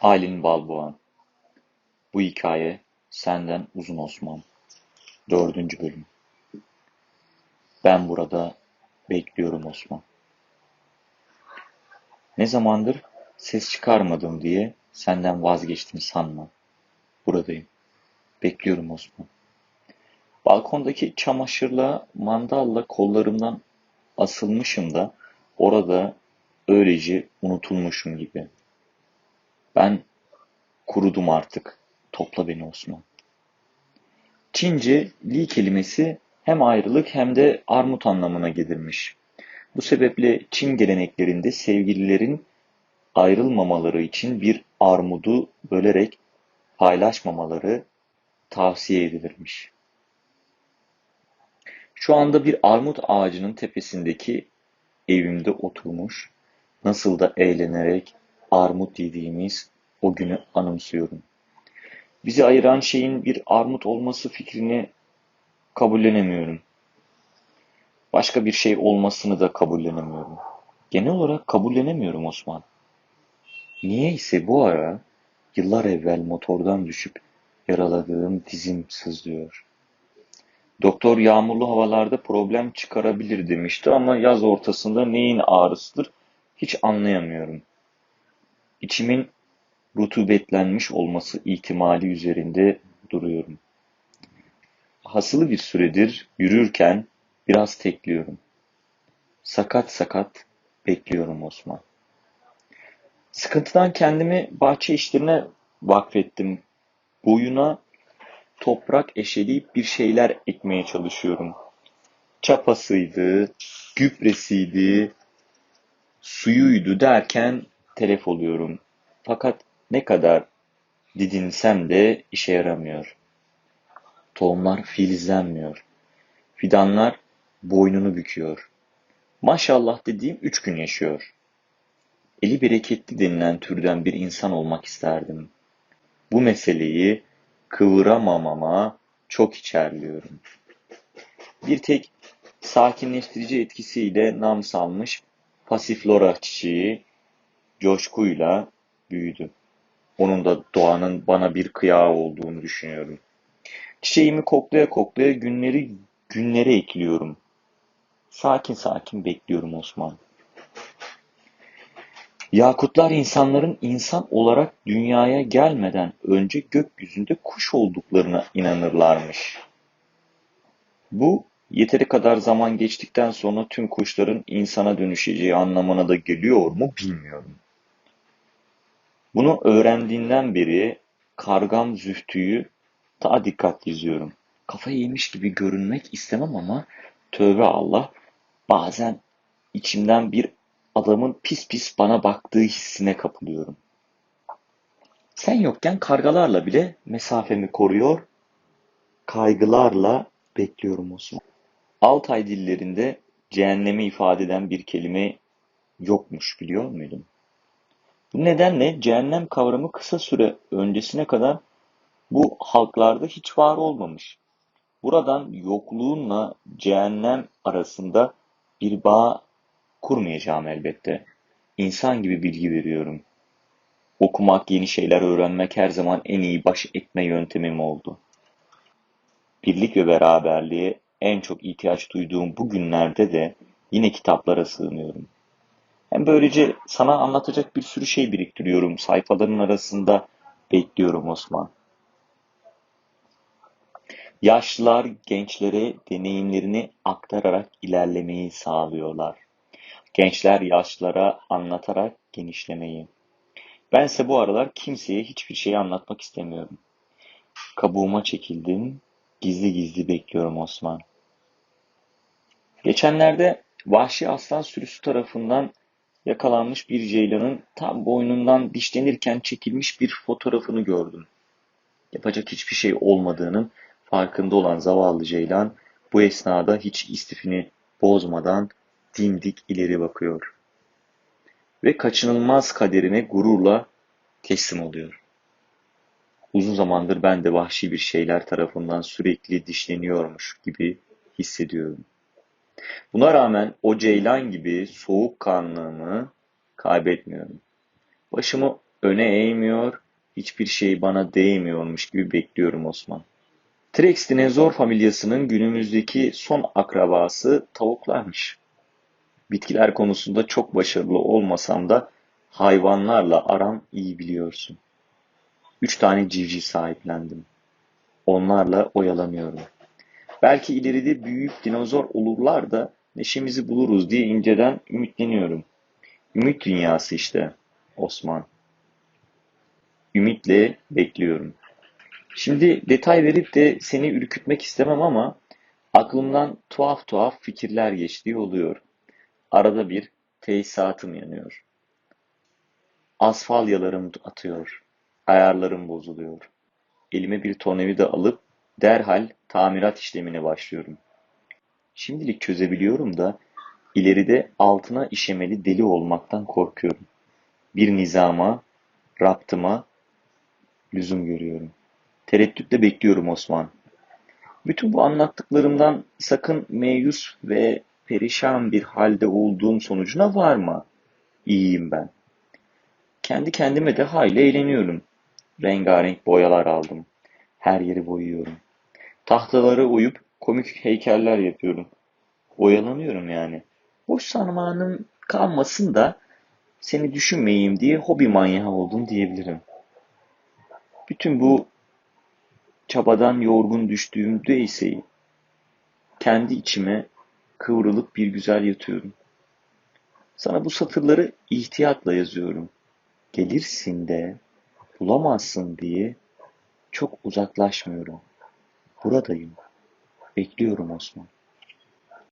Aylin Balboğan Bu hikaye senden uzun Osman. Dördüncü bölüm. Ben burada bekliyorum Osman. Ne zamandır ses çıkarmadım diye senden vazgeçtim sanma. Buradayım. Bekliyorum Osman. Balkondaki çamaşırla mandalla kollarımdan asılmışım da orada öylece unutulmuşum gibi. Ben kurudum artık. Topla beni Osman. Çince li kelimesi hem ayrılık hem de armut anlamına gelirmiş. Bu sebeple Çin geleneklerinde sevgililerin ayrılmamaları için bir armudu bölerek paylaşmamaları tavsiye edilirmiş. Şu anda bir armut ağacının tepesindeki evimde oturmuş, nasıl da eğlenerek armut yediğimiz o günü anımsıyorum. Bizi ayıran şeyin bir armut olması fikrini kabullenemiyorum. Başka bir şey olmasını da kabullenemiyorum. Genel olarak kabullenemiyorum Osman. Niye ise bu ara yıllar evvel motordan düşüp yaraladığım dizim sızlıyor. Doktor yağmurlu havalarda problem çıkarabilir demişti ama yaz ortasında neyin ağrısıdır hiç anlayamıyorum. İçimin rutubetlenmiş olması ihtimali üzerinde duruyorum. Hasılı bir süredir yürürken biraz tekliyorum. Sakat sakat bekliyorum Osman. Sıkıntıdan kendimi bahçe işlerine vakfettim. Boyuna toprak eşeleyip bir şeyler ekmeye çalışıyorum. Çapasıydı, gübresiydi, suyuydu derken telef oluyorum. Fakat ne kadar didinsem de işe yaramıyor. Tohumlar filizlenmiyor. Fidanlar boynunu büküyor. Maşallah dediğim üç gün yaşıyor. Eli bereketli denilen türden bir insan olmak isterdim. Bu meseleyi kıvıramamama çok içerliyorum. Bir tek sakinleştirici etkisiyle nam salmış pasiflora çiçeği coşkuyla büyüdü. Onun da doğanın bana bir kıyağı olduğunu düşünüyorum. Çiçeğimi koklaya koklaya günleri günlere ekliyorum. Sakin sakin bekliyorum Osman. Yakutlar insanların insan olarak dünyaya gelmeden önce gökyüzünde kuş olduklarına inanırlarmış. Bu yeteri kadar zaman geçtikten sonra tüm kuşların insana dönüşeceği anlamına da geliyor mu bilmiyorum. Bunu öğrendiğinden beri kargam zühtüyü daha dikkatli izliyorum. Kafayı yemiş gibi görünmek istemem ama tövbe Allah bazen içimden bir adamın pis pis bana baktığı hissine kapılıyorum. Sen yokken kargalarla bile mesafemi koruyor, kaygılarla bekliyorum Osman. Altay dillerinde cehennemi ifade eden bir kelime yokmuş biliyor muydun? Bu nedenle cehennem kavramı kısa süre öncesine kadar bu halklarda hiç var olmamış. Buradan yokluğunla cehennem arasında bir bağ kurmayacağım elbette. İnsan gibi bilgi veriyorum. Okumak, yeni şeyler öğrenmek her zaman en iyi baş etme yöntemim oldu. Birlik ve beraberliğe en çok ihtiyaç duyduğum bu günlerde de yine kitaplara sığınıyorum. Hem böylece sana anlatacak bir sürü şey biriktiriyorum. Sayfaların arasında bekliyorum Osman. Yaşlılar gençlere deneyimlerini aktararak ilerlemeyi sağlıyorlar. Gençler yaşlılara anlatarak genişlemeyi. Bense bu aralar kimseye hiçbir şey anlatmak istemiyorum. Kabuğuma çekildim, gizli gizli bekliyorum Osman. Geçenlerde vahşi aslan sürüsü tarafından yakalanmış bir ceylanın tam boynundan dişlenirken çekilmiş bir fotoğrafını gördüm. Yapacak hiçbir şey olmadığının farkında olan zavallı ceylan bu esnada hiç istifini bozmadan dimdik ileri bakıyor. Ve kaçınılmaz kaderine gururla teslim oluyor. Uzun zamandır ben de vahşi bir şeyler tarafından sürekli dişleniyormuş gibi hissediyorum. Buna rağmen o ceylan gibi soğukkanlığımı kaybetmiyorum. Başımı öne eğmiyor, hiçbir şey bana değmiyormuş gibi bekliyorum Osman. T-Rex dinozor familyasının günümüzdeki son akrabası tavuklarmış. Bitkiler konusunda çok başarılı olmasam da hayvanlarla aram iyi biliyorsun. Üç tane civciv sahiplendim. Onlarla oyalanıyorum. Belki ileride büyüyüp dinozor olurlar da neşemizi buluruz diye inceden ümitleniyorum. Ümit dünyası işte Osman. Ümitle bekliyorum. Şimdi detay verip de seni ürkütmek istemem ama aklımdan tuhaf tuhaf fikirler geçtiği oluyor. Arada bir tesisatım yanıyor. Asfalyalarım atıyor. Ayarlarım bozuluyor. Elime bir tornavida alıp derhal tamirat işlemine başlıyorum. Şimdilik çözebiliyorum da ileride altına işemeli deli olmaktan korkuyorum. Bir nizama, raptıma lüzum görüyorum. Tereddütle bekliyorum Osman. Bütün bu anlattıklarımdan sakın meyus ve perişan bir halde olduğum sonucuna varma. İyiyim ben. Kendi kendime de hayli eğleniyorum. Rengarenk boyalar aldım. Her yeri boyuyorum. Tahtalara uyup komik heykeller yapıyorum. Oyalanıyorum yani. Boş zamanım kalmasın da seni düşünmeyeyim diye hobi manyağı oldum diyebilirim. Bütün bu çabadan yorgun düştüğümde ise kendi içime kıvrılıp bir güzel yatıyorum. Sana bu satırları ihtiyatla yazıyorum. Gelirsin de bulamazsın diye çok uzaklaşmıyorum. Buradayım. Bekliyorum Osman.